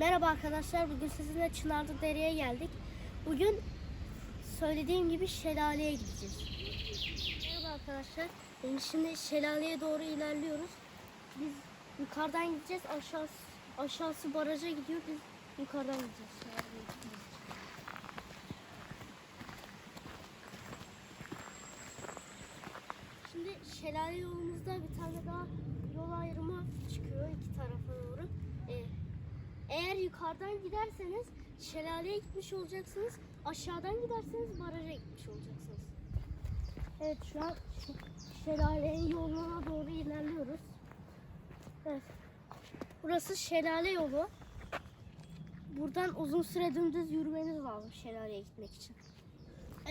Merhaba arkadaşlar. Bugün sizinle Çınarlı Dere'ye geldik. Bugün söylediğim gibi şelaleye gideceğiz. Merhaba arkadaşlar. Ee, Şimdi şelaleye doğru ilerliyoruz. Biz yukarıdan gideceğiz. Aşağısı, aşağısı baraja gidiyor. Biz yukarıdan gideceğiz. Şimdi şelale yolumuzda bir tane daha yol ayrımı yukarıdan giderseniz şelaleye gitmiş olacaksınız. Aşağıdan giderseniz baraja gitmiş olacaksınız. Evet şu an şelalenin yoluna doğru ilerliyoruz. Evet. Burası şelale yolu. Buradan uzun süre dümdüz yürümeniz lazım şelaleye gitmek için.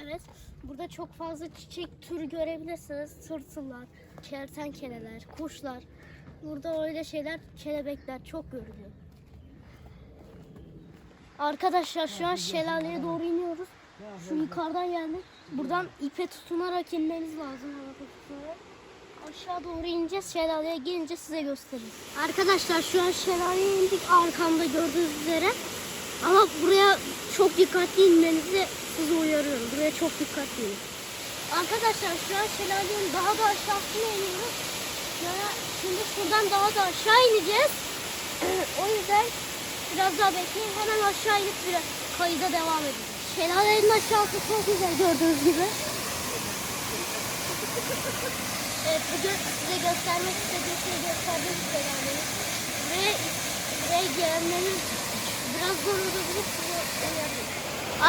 Evet, burada çok fazla çiçek türü görebilirsiniz. Tırtıllar, kertenkeleler, kuşlar. Burada öyle şeyler, kelebekler çok görülüyor. Arkadaşlar şu an şelaleye doğru iniyoruz. Şu yukarıdan geldik. Buradan ipe tutunarak inmeniz lazım. Aşağı doğru ineceğiz. Şelaleye gelince size göstereyim. Arkadaşlar şu an şelaleye indik arkamda gördüğünüz üzere. Ama buraya çok dikkatli inmenizi sizi uyarıyorum. Buraya çok dikkatli inin. Arkadaşlar şu an şelalenin daha da aşağısına iniyoruz. Şimdi şuradan daha da aşağı ineceğiz. o yüzden biraz daha bekleyin. Hemen aşağı inip bir kayıda devam edeceğiz. Şelalenin aşağısı çok güzel gördüğünüz gibi. Evet bugün size göstermek istediğim şeyi gösterdim şelaleyi. Buraya, buraya gelmeniz biraz zor olabilir size.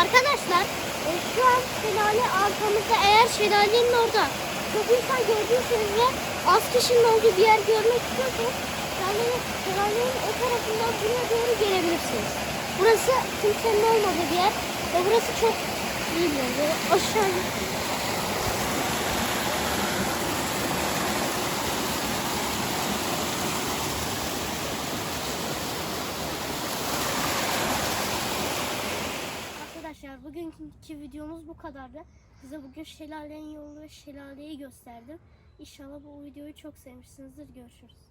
Arkadaşlar e, şu an şelale arkamızda eğer şelalenin orada çok insan gördüyseniz ve az kişinin olduğu bir yer görmek istiyorsanız şelalenin, şelalenin o tarafından buraya doğru gelebilirsiniz. Burası kimsenin olmadığı bir yer ve burası çok iyi bir yer. Böyle aşağı Arkadaşlar bugünkü videomuz bu kadardı. Size bugün şelalenin yolu ve şelaleyi gösterdim. İnşallah bu videoyu çok sevmişsinizdir. Görüşürüz.